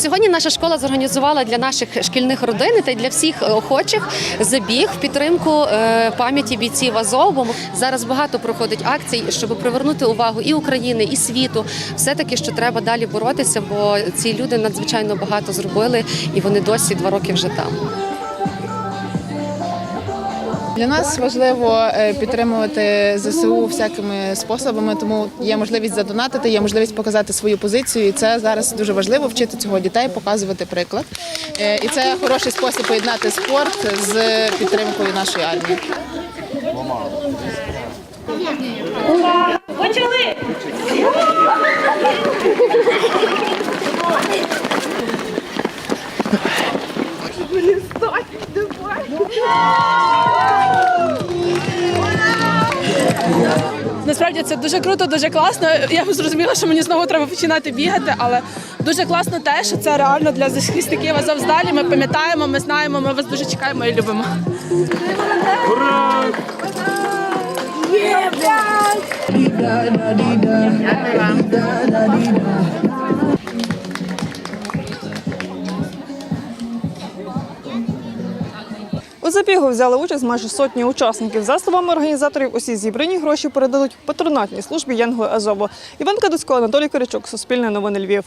сьогодні наша школа зорганізувала для наших шкільних родин та й для всіх охочих забіг в підтримку е, пам'яті бійців Азов. Бо зараз багато проходить акцій, щоб привернути увагу і України, і світу. Все таки, що треба далі боротися, бо ці люди надзвичайно багато зробили, і вони досі два роки вже там. Для нас важливо е, підтримувати ЗСУ всякими способами, тому є можливість задонатити, є можливість показати свою позицію. І це зараз дуже важливо вчити цього дітей, показувати приклад. Е, І це хороший спосіб поєднати спорт з підтримкою нашої армії. Почали! Насправді це дуже круто, дуже класно. Я зрозуміла, що мені знову треба починати бігати, але дуже класно те, що це реально для захисників Азовсталі. Ми пам'ятаємо, ми знаємо, ми вас дуже чекаємо і любимо. У забігу взяли участь майже сотні учасників. За словами організаторів, усі зібрані гроші передадуть патронатній службі Янго Азову. Іван Кадуцько, Анатолій Корячок, Суспільне новини Львів.